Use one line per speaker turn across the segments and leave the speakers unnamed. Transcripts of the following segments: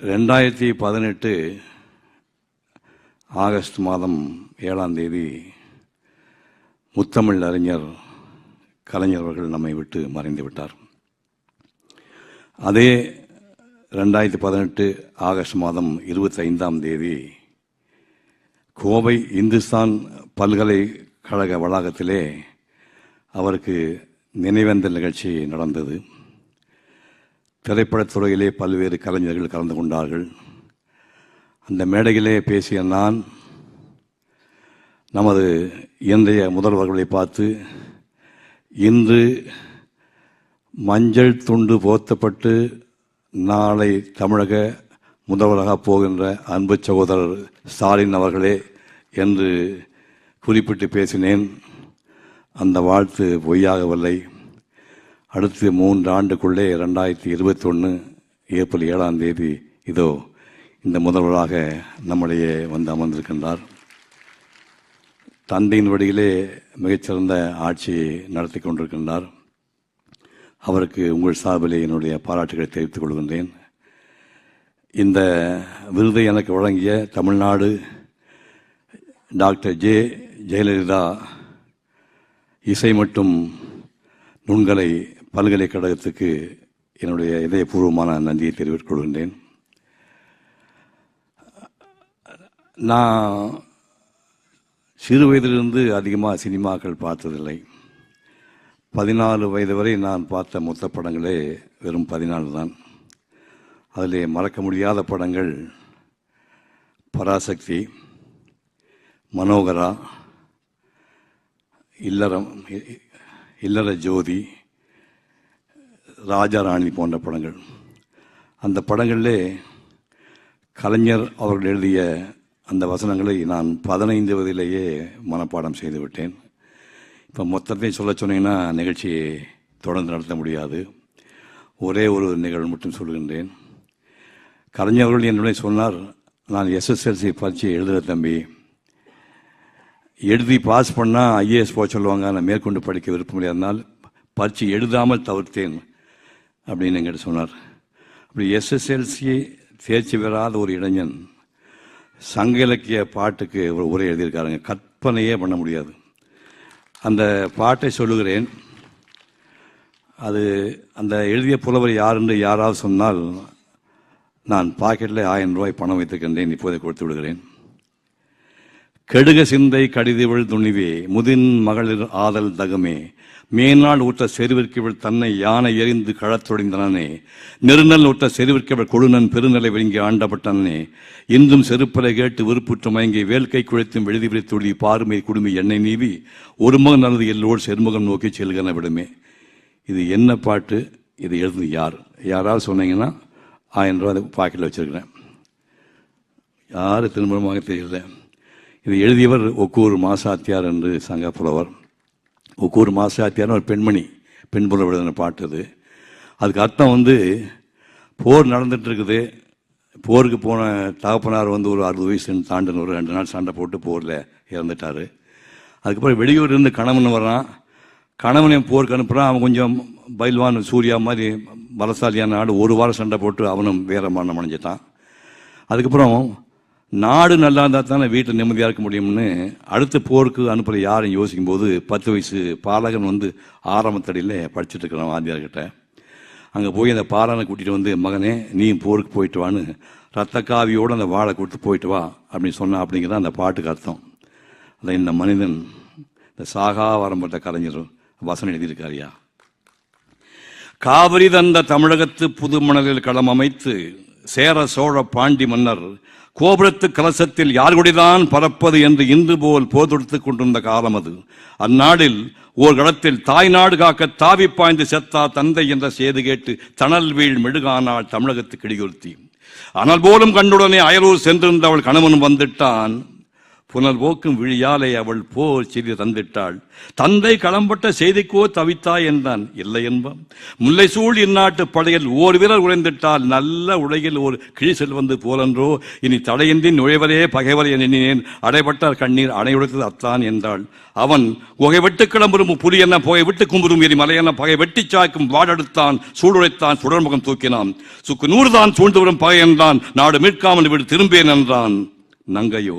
ரெண்டாயிரத்தி பதினெட்டு ஆகஸ்ட் மாதம் ஏழாம் தேதி முத்தமிழ் அறிஞர் கலைஞர் அவர்கள் நம்மை விட்டு மறைந்து விட்டார். அதே ரெண்டாயிரத்தி பதினெட்டு ஆகஸ்ட் மாதம் இருபத்தைந்தாம் தேதி கோவை இந்துஸ்தான் பல்கலைக்கழக வளாகத்திலே அவருக்கு நினைவேந்தல் நிகழ்ச்சி நடந்தது. திரைப்படத்துறையிலே பல்வேறு கலைஞர்கள் கலந்து கொண்டார்கள். அந்த மேடையிலே பேசிய நான் நமது இன்றைய முதல்வர்களை பார்த்து இன்று மஞ்சள் துண்டு போர்த்தப்பட்டு நாளை தமிழக முதல்வராக போகின்ற அன்பு சகோதரர் ஸ்டாலின் அவர்களே என்று குறிப்பிட்டு பேசினேன். அந்த வாழ்த்து பொய்யாகவில்லை. அடுத்து மூன்று ஆண்டுக்குள்ளே ரெண்டாயிரத்தி இருபத்தொன்று ஏப்ரல் ஏழாம் தேதி இதோ இந்த முதல்வராக நம்முடைய வந்து அமர்ந்திருக்கின்றார். தந்தையின் வழியிலே மிகச்சிறந்த ஆட்சியை நடத்தி கொண்டிருக்கின்றார். அவருக்கு உங்கள் சார்பிலே என்னுடைய பாராட்டுகளை தெரிவித்துக் கொள்கின்றேன். இந்த விருதை எனக்கு வழங்கிய தமிழ்நாடு டாக்டர் ஜே ஜெயலலிதா இசை மற்றும் நுண்கலை பல்கலைக்கழகத்துக்கு என்னுடைய இதயபூர்வமான நன்றியை தெரிவித்துக் கொள்கின்றேன். நான் சிறு வயதிலிருந்து அதிகமாக சினிமாக்கள் பார்த்ததில்லை. பதினாலு வயது வரை நான் பார்த்த மொத்த படங்களே வெறும் பதினாலு தான். அதில் மறக்க முடியாத படங்கள் பராசக்தி மனோகரா இல்லறம் இல்லற ஜோதி ராஜா ராணி போன்ற படங்கள். அந்த படங்களிலே கலைஞர் அவர்கள் எழுதிய அந்த வசனங்களை நான் பதினைந்து வயதிலேயே மனப்பாடம் செய்து விட்டேன். இப்போ மொத்தத்தையும் சொல்ல சொன்னீங்கன்னா நிகழ்ச்சியை தொடர்ந்து நடத்த முடியாது. ஒரே ஒரு நிகழ்வு மட்டும் சொல்கின்றேன். கலைஞர்கள் என்னுடைய சொன்னார் நான் எஸ்எஸ்எல்சி பரீட்சை எழுதுகிற தம்பி. எழுதி பாஸ் பண்ணால் ஐஏஎஸ் போக சொல்லுவாங்க நான் மேற்கொண்டு படிக்க விருப்பம் இல்லையாதனால் பரீட்சை எழுதாமல் தவிர்த்தேன். அப்படின்னு எங்கிட்ட சொன்னார். அப்படி எஸ்எஸ்எல்சி தேர்ச்சி பெறாத ஒரு இளைஞன் சங்க இலக்கிய பாட்டுக்கு ஒரு உரை எழுதியிருக்காருங்க. கற்பனையே பண்ண முடியாது. அந்த பாட்டை சொல்லுகிறேன். அது அந்த எழுதிய புலவர் யார் என்று யாராவது சொன்னால் நான் பாக்கெட்டில் ஆயிரம் ரூபாய் பணம் வைத்திருக்கின்றேன். இப்போதை கொடுத்து விடுகிறேன். கெடுக சிந்தை கடிதிவள் துணிவே முதின் மகளிர் ஆதல் தகமே. மேனாள் ஊற்ற செருவிற்கிவள் தன்னை யானை எறிந்து கழத்தொடைந்தனே நெருநல் ஊற்ற செருவிற்கவள் கொழுநன் பெருநிலை விழுங்கி ஆண்டப்பட்டனே இன்றும் செருப்பலை கேட்டு விருப்புற்று மயங்கி வேல்கை குழைத்தும் எழுதி விழித்துள்ளி பாருமை குடுமி எண்ணெய் நீவி ஒரு மகன் நல்லது எல்லோடு செருமுகம் நோக்கி செல்கன விடுமே. இது என்ன பாட்டு? இது எழுது யார்? யாராவது சொன்னீங்கன்னா ஆயிரம் ரூபா பாக்கெட்டில் வச்சிருக்கிறேன். யார் திருமணமாக தெரியல. இது எழுதியவர் ஒக்கூர் மாசாத்தியார் என்று சங்க புலவர் ஒக்கூர் மாசாத்தியார் ஒரு பெண்மணி பெண் புலவர் எழுதின பாட்டு அது. அதுக்கு அர்த்தம் வந்து போர் நடந்துகிட்ருக்குது போருக்கு போன தகப்பனார் வந்து ஒரு அறுபது வயசு தாண்டின ஒரு ரெண்டு நாள் சண்டை போட்டு போரில் இறந்துட்டார். அதுக்கப்புறம் வெளியூர் இருந்து கணவன் வரான். கணவனையும் போருக்கு அனுப்புகிறான் அவன் கொஞ்சம் பைல்வான் சூர்யா மாதிரி பலசாலியான நாடு ஒரு வாரம் சண்டை போட்டு அவனும் வேற மரணம் அடைஞ்சிட்டான். அதுக்கப்புறம் நாடு நல்லா இருந்தால் தானே வீட்டில் நிம்மதியாக இருக்க முடியும்னு அடுத்த போருக்கு அனுப்புகிற யாரும் யோசிக்கும் போது பத்து வயசு பாலகன் வந்து ஆரம்பத்தடியில் படிச்சுட்டு இருக்கிறான் வாத்தியார்கிட்ட அங்கே போய் அந்த பாலனை கூட்டிகிட்டு வந்து மகனே நீ போருக்கு போயிட்டு வான்னு ரத்த காவியோடு அந்த வாழை கொடுத்து போயிட்டு வா அப்படின்னு சொன்னான் அப்படிங்கிறத அந்த பாட்டுக்கு அர்த்தம். அதை இந்த மனிதன் இந்த சாகா வரம்பட்ட கலைஞர் வசனம் எழுதியிருக்காரியா காவிரி தந்த தமிழகத்து புது மணலில் களம் அமைத்து சேர சோழ பாண்டி மன்னர் கோபுரத்து கலசத்தில் யார்குடிதான் பறப்பது என்று இன்று போல் போதொடுத்துக் கொண்டிருந்த காலம் அது. அந்நாளில் ஓர் களத்தில் தாய் நாடு காக்க தாவி பாய்ந்து செத்தா தந்தை என்ற செய்து கேட்டு தணல் வீழ் மெழுகானாள் தமிழகத்துக்கு இடியுறுத்தி ஆனால் போலும் கண்டுடனே அயலூர் சென்றிருந்தவள் கணவன் வந்துட்டான். புனல் போக்கும் விழியாலே அவள் போர் செய்தி தந்திட்டாள். தந்தை களம்பட்ட செய்திக்கோ தவித்தாய் என்றான். இல்லை என்பான் முல்லை சூழ் இந்நாட்டு படையில் ஓர் வீரர் உழைந்திட்டால் நல்ல உலகில் ஒரு கிழி செல்வந்து போலன்றோ. இனி தடையின்றி நுழைவரே பகைவர் எண்ணினேன். அடைபட்டார் கண்ணீர் அணையுடைத்தது அத்தான் என்றாள். அவன் புகை விட்டு கிளம்புறும் புலி என்ன புகை விட்டு கும்புறும் எரி மலையென பகை வெட்டி சாய்க்கும் வாடெடுத்தான். சூடுடைத்தான் சுடர்முகம் தூக்கினான். சுக்கு நூறுதான் சூழ்ந்து வரும் பகை என்றான். நாடு மீட்காமல் விடு திரும்பேன் என்றான். நங்கையோ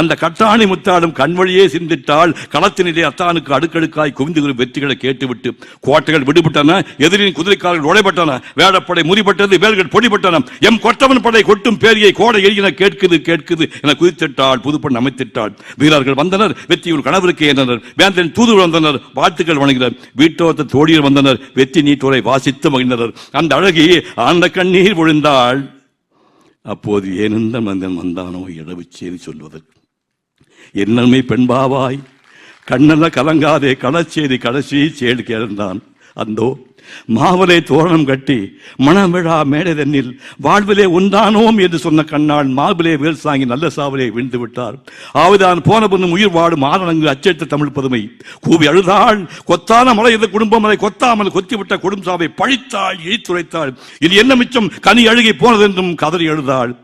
அந்த கட்டாணி முத்தாடும் கண்வழியே சிந்திட்டால் களத்தினிலே அத்தானுக்கு அடுக்கடுக்காய் குவிந்து வரும் வெற்றிகளை கேட்டுவிட்டு கோட்டைகள் விடுபட்டன எதிரின் குதிரைக்காரர்கள் உடைப்பட்டன வேடப்படை முறிபட்டது வேல்கள் பொடிபட்டன. எம் கொட்டவன் படை கொட்டும் பேரியை கோடை எரியின கேட்குது கேட்குது என குதித்திட்டாள் புதுப்பண் அமைத்திட்டாள். வீரர்கள் வந்தனர் வெற்றியூர் கணவருக்கு ஏறினர் வேந்தன் தூது வந்தனர் வாழ்த்துக்கள் வணங்கினர். வீட்டோத்த தோழியர் வந்தனர் வெற்றி நீட்டோரை வாசித்து மகிழ்ந்தனர். அந்த அழகி ஆண்ட கண்ணீர் விழுந்தாள். அப்போது ஏனெந்த மனிதன் வந்தானோ இடவு செய்தி சொல்வதற்கு. என்னமே பெண்பாவாய் கண்ணல்ல கலங்காதே கடச்சேதி கடைசி சேடு கிடந்தான் அந்தோ மாவலை தோரணம் கட்டி மணவிழா மேடைதன்னில் வாழ்விலே உண்டானோம் என்று சொன்ன கண்ணால் மாவிலே வேல் சாங்கி நல்ல சாவலே விழுந்து விட்டார். ஆவிதான் போன பொண்ணும் உயிர் வாடும் ஆரணங்கு அச்சடித்த தமிழ் பதுமை. கூவி அழுதாள் கொத்தான மலை இந்த குடும்பம் அதை கொத்தாமல் கொத்திவிட்ட குடும்ப சாவை பழித்தாள் இழித்துரைத்தாள். இது என்ன மிச்சம்? கனி அழுகி போனதென்றும் கதறி எழுதாள்.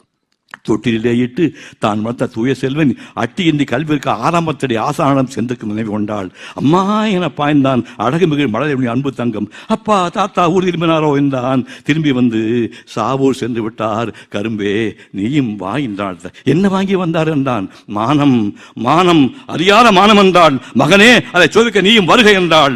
தொட்டிலே இட்டு தான் வளர்த்த தூய செல்வன் அட்டியின்றி கல்விற்கு ஆரம்பத்தடி ஆசானம் சென்றுக்கும் நினைவு கொண்டாள். அம்மா என பாய்ந்தான் அழகு மிகு மலர் அன்பு தங்கம். அப்பா தாத்தா ஊர் திரும்பினாரோ என்றான். திரும்பி வந்து சாவூர் சென்று விட்டார். கரும்பே நீயும் வா என்றாள் என்ன வாங்கி வந்தார் என்றான். மானம் மானம் அறியாத மானம் என்றாள். மகனே அதை சோதிக்க நீயும் வருகை என்றாள்.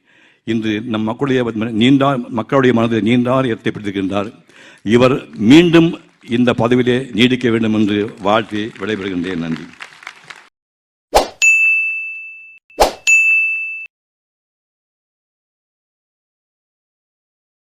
இன்று நம் மக்களுடைய நீண்டார் மக்களுடைய மனதில் நீண்டார் ஏற்படுத்தியிருக்கின்றார் இவர் மீண்டும் இந்த பதவியிலே நீடிக்க வேண்டும் என்று வாழ்த்தி விடைபெறுகின்றேன். நன்றி.